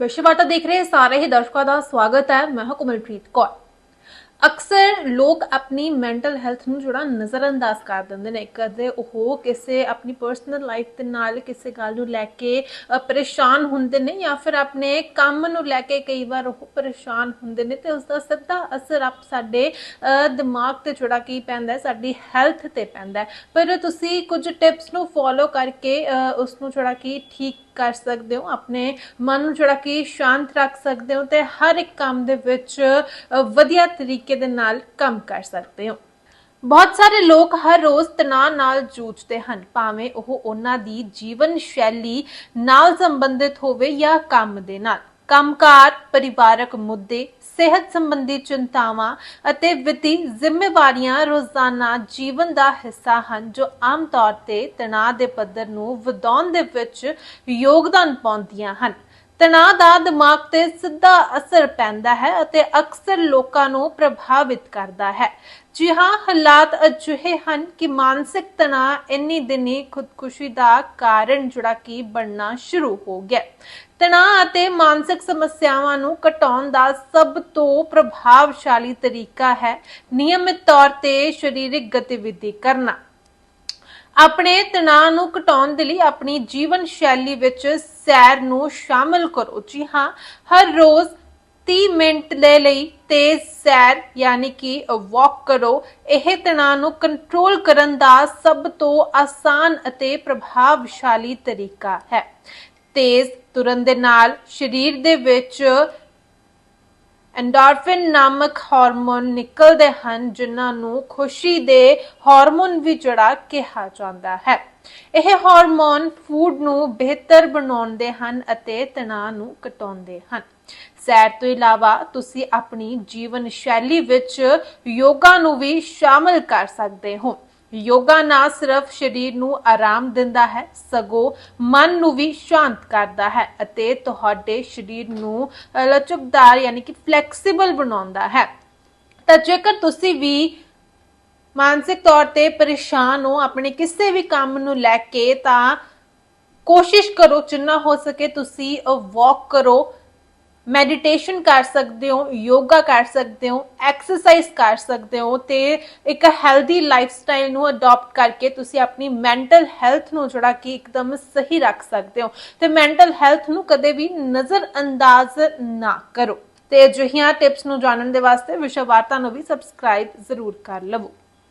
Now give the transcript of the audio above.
ਵਿਸ਼ਵਾਰਤਾ ਦੇਖ ਰਹੇ ਸਾਰੇ ਹੀ ਦਰਸ਼ਕਾਂ ਦਾ ਸਵਾਗਤ ਹੈ। ਮੈਂ ਹਾਂ ਕੋਮਲਪ੍ਰੀਤ ਕੌਰ। ਅਕਸਰ ਲੋਕ ਆਪਣੀ ਮੈਂਟਲ ਹੈਲਥ ਨੂੰ ਜਿਹੜਾ ਨਜ਼ਰਅੰਦਾਜ਼ ਕਰ ਦਿੰਦੇ ਨੇ ਕਦੇ ਉਹ ਕਿਸੇ ਆਪਣੀ ਪਰਸਨਲ ਲਾਈਫ ਦੇ ਨਾਲ ਕਿਸੇ ਗੱਲ ਨੂੰ ਲੈ ਕੇ ਪਰੇਸ਼ਾਨ ਹੁੰਦੇ ਨੇ ਜਾਂ ਫਿਰ ਆਪਣੇ ਕੰਮ ਨੂੰ ਲੈ ਕੇ ਕਈ ਵਾਰ ਉਹ ਪਰੇਸ਼ਾਨ ਹੁੰਦੇ ਨੇ ਤੇ ਉਸ ਦਾ ਸਿੱਧਾ ਅਸਰ ਆਪ ਸਾਡੇ ਦਿਮਾਗ ਤੇ ਜਿਹੜਾ ਕੀ ਪੈਂਦਾ ਹੈ ਸਾਡੀ ਹੈਲਥ ਤੇ ਪੈਂਦਾ ਹੈ। ਪਰ ਤੁਸੀਂ ਕੁਝ ਟਿਪਸ ਨੂੰ ਫੋਲੋ ਕਰਕੇ ਅ, ਉਸ ਨੂੰ ਜਿਹੜਾ ਕੀ ਠੀਕ ਕਰ ਸਕਦੇ ਹੋ ਆਪਣੇ ਮਨ ਨੂੰ ਜਿਹੜਾ ਕਿ ਸ਼ਾਂਤ ਰੱਖ ਸਕਦੇ ਹੋ ਤੇ ਹਰ ਇੱਕ ਕੰਮ ਦੇ ਵਿੱਚ ਵਧੀਆ ਤਰੀਕੇ ਦੇ ਨਾਲ ਕੰਮ ਕਰ ਸਕਦੇ ਹੋ। ਬਹੁਤ ਸਾਰੇ ਲੋਕ ਹਰ ਰੋਜ਼ ਤਣਾਅ ਨਾਲ ਜੂਝਦੇ ਹਨ, ਭਾਵੇਂ ਉਹ ਉਹਨਾਂ ਦੀ ਜੀਵਨ ਸ਼ੈਲੀ ਨਾਲ ਸੰਬੰਧਿਤ ਹੋਵੇ ਜਾਂ ਕੰਮ ਦੇ ਨਾਲ। ਕੰਮਕਾਰ, ਪਰਿਵਾਰਕ ਮੁੱਦੇ, ਸਿਹਤ ਸੰਬੰਧੀ ਚਿੰਤਾਵਾਂ ਅਤੇ ਵਿੱਤੀ ਜ਼ਿੰਮੇਵਾਰੀਆਂ ਰੋਜ਼ਾਨਾ ਜੀਵਨ ਦਾ ਹਿੱਸਾ ਹਨ, ਜੋ ਆਮ ਤੌਰ ਤੇ ਤਣਾਅ ਦੇ ਪੱਧਰ ਨੂੰ ਵਧਾਉਣ ਦੇ ਵਿੱਚ ਯੋਗਦਾਨ ਪਾਉਂਦੀਆਂ ਹਨ। ਤਣਾਅ ਦਾ ਦਿਮਾਗ ਤੇ ਸਿੱਧਾ ਅਸਰ ਪੈਂਦਾ ਹੈ ਅਤੇ ਅਕਸਰ ਲੋਕਾਂ ਨੂੰ ਪ੍ਰਭਾਵਿਤ ਕਰਦਾ ਹੈ। ਜੀ ਹਾਂ ਹਾਲਾਤ ਅਜਿਹੇ ਹਨ ਕਿ ਮਾਨਸਿਕ ਤਣਾਅ ਇੰਨੀ ਦਿਨੀ ਖੁਦਕੁਸ਼ੀ ਦਾ ਕਾਰਨ ਜਿਹੜਾ ਕਿ ਬਣਨਾ ਸ਼ੁਰੂ ਹੋ ਗਿਆ। ਤਣਾਅ ਅਤੇ ਮਾਨਸਿਕ ਸਮੱਸਿਆਵਾਂ ਨੂੰ ਘਟਾਉਣ ਦਾ ਸਭ ਤੋਂ ਪ੍ਰਭਾਵਸ਼ਾਲੀ ਤਰੀਕਾ ਹੈ ਨਿਯਮਿਤ ਤੌਰ ਤੇ ਸਰੀਰਕ ਗਤੀਵਿਧੀ ਕਰਨਾ। ਆਪਣੇ ਤਣਾਅ ਨੂੰ ਘਟਾਉਣ ਦੇ ਲਈ ਆਪਣੀ ਜੀਵਨ ਸ਼ੈਲੀ ਵਿੱਚ ਸੈਰ ਨੂੰ ਸ਼ਾਮਲ ਕਰੋ। ਜੀ ਹਾਂ, ਹਰ ਰੋਜ਼ 30 ਮਿੰਟ ਦੇ ਲਈ ਤੇਜ਼ ਸੈਰ ਯਾਨੀ ਕਿ ਵਾਕ ਕਰੋ। ਇਹ ਤਣਾਅ ਨੂੰ ਕੰਟਰੋਲ ਕਰਨ ਦਾ ਸਭ ਤੋਂ ਆਸਾਨ ਅਤੇ ਪ੍ਰਭਾਵਸ਼ਾਲੀ ਤਰੀਕਾ ਹੈ। ਤੇਜ਼ ਤੁਰਨ ਦੇ ਨਾਲ ਸਰੀਰ ਦੇ ਵਿੱਚ ਐਂਡੋਰਫਿਨ ਨਾਮਕ ਹਾਰਮੋਨ ਨਿਕਲਦੇ ਹਨ, ਜਿਨ੍ਹਾਂ ਨੂੰ ਖੁਸ਼ੀ ਦੇ ਹਾਰਮੋਨ ਵੀ ਜਿਹੜਾ ਕਿਹਾ ਜਾਂਦਾ ਹੈ। ਇਹ ਹਾਰਮੋਨ ਫੂਡ ਨੂੰ ਬਿਹਤਰ ਬਣਾਉਂਦੇ ਹਨ ਅਤੇ ਤਣਾਅ ਨੂੰ ਘਟਾਉਂਦੇ ਹਨ। ਸੈਰ ਤੋਂ ਇਲਾਵਾ ਤੁਸੀਂ ਆਪਣੀ ਜੀਵਨ ਸ਼ੈਲੀ ਵਿੱਚ ਯੋਗਾ ਨੂੰ ਵੀ ਸ਼ਾਮਲ ਕਰ ਸਕਦੇ ਹੋ। ਯੋਗਾ ਨਾ ਸਿਰਫ ਸਰੀਰ ਨੂੰ ਆਰਾਮ ਦਿੰਦਾ ਹੈ, ਸਗੋਂ ਮਨ ਨੂੰ ਵੀ ਸ਼ਾਂਤ ਕਰਦਾ ਹੈ ਅਤੇ ਤੁਹਾਡੇ ਸਰੀਰ ਨੂੰ ਲਚਕਦਾਰ ਯਾਨੀ ਕਿ ਫਲੈਕਸੀਬਲ ਬਣਾਉਂਦਾ ਹੈ। ਤਾਂ ਜੇਕਰ ਤੁਸੀਂ ਵੀ ਮਾਨਸਿਕ ਤੌਰ ਤੇ ਪਰੇਸ਼ਾਨ ਹੋ, ਆਪਣੇ ਕਿਸੇ ਵੀ ਕੰਮ ਨੂੰ ਲੈ ਕੇ, ਤਾਂ ਕੋਸ਼ਿਸ਼ ਕਰੋ ਜਿੰਨਾ ਹੋ ਸਕੇ ਤੁਸੀਂ ਵਾਕ ਕਰੋ ਮੈਡੀਟੇਸ਼ਨ ਕਰ ਸਕਦੇ ਹੋ ਯੋਗਾ ਕਰ ਸਕਦੇ ਹੋ ਐਕਸਰਸਾਈਜ਼ ਕਰ ਸਕਦੇ ਹੋ ਤੇ ਇੱਕ ਹੈਲਦੀ ਲਾਈਫ ਸਟਾਈਲ ਨੂੰ ਅਡਾਪਟ ਕਰਕੇ ਤੁਸੀਂ ਆਪਣੀ ਮੈਂਟਲ ਹੈਲਥ ਨੂੰ ਜਿਹੜਾ ਕਿ ਇੱਕਦਮ ਸਹੀ ਰੱਖ ਸਕਦੇ ਹੋ ਤੇ ਮੈਂਟਲ ਹੈਲਥ ਨੂੰ ਕਦੇ ਵੀ ਨਜ਼ਰ ਅੰਦਾਜ਼ ਨਾ ਕਰੋ ਤੇ ਅਜਿਹੀਆਂ ਟਿਪਸ ਨੂੰ ਜਾਣਨ ਦੇ ਵਾਸਤੇ ਵਿਸ਼ਵ ਵਾਰਤਾ ਨੂੰ ਵੀ ਸਬਸਕ੍ਰਾਈਬ ਜ਼ਰੂਰ ਕਰ ਲਵੋ।